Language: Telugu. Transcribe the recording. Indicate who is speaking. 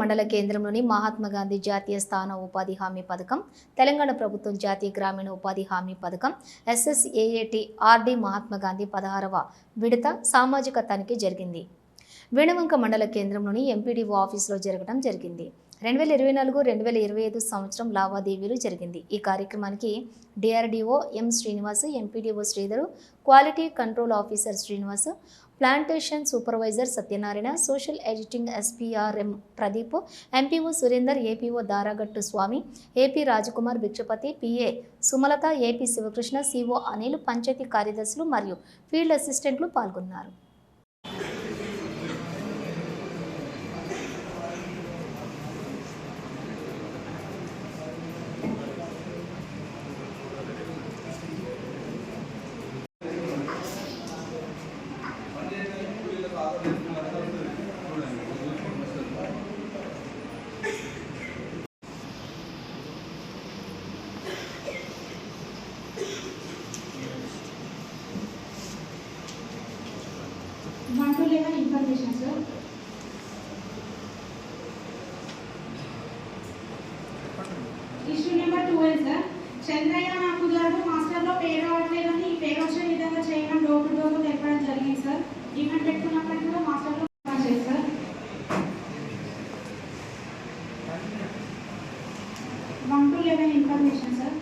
Speaker 1: మండల కేంద్రంలోని మహాత్మా గాంధీ జాతీయ స్థాన ఉపాధి హామీ పథకం తెలంగాణ ప్రభుత్వం జాతీయ గ్రామీణ ఉపాధి హామీ పథకం ఎస్ఎస్ఏఏటి ఆర్డి మహాత్మా గాంధీ పదహారవ విడత సామాజిక తనిఖీ జరిగింది. వేణవంక మండల కేంద్రంలోని ఎంపీడీఓ ఆఫీసులో జరగడం జరిగింది. రెండు వేల ఇరవై నాలుగు రెండు వేల ఇరవై ఐదు సంవత్సరం లావాదేవీలు జరిగింది. ఈ కార్యక్రమానికి DRDO M Srinivas MPDO Sridhar quality control officer Srinivas plantation supervisor Satyanarayana social editing SPRM Pradeep MPO Surender APO Daragattu Swamy AP Rajkumar Bhikshapathi PA Sumalatha AP Sivakrishna CO Anil panchayat కార్యదర్శులు మరియు ఫీల్డ్ అసిస్టెంట్లు పాల్గొన్నారు.
Speaker 2: One two eleven information sir issue number twelve sir Chandraiah నాకు గారు మాస్టర్లో పేరు రావట్లేదని ఈ పేరు వచ్చే విధంగా చేయడం డోకు డోకు తెలపడం జరిగింది సార్ ఈవెంట్ పెట్టుకున్నప్పటికీ కూడా మాస్టర్లో sir one two eleven information sir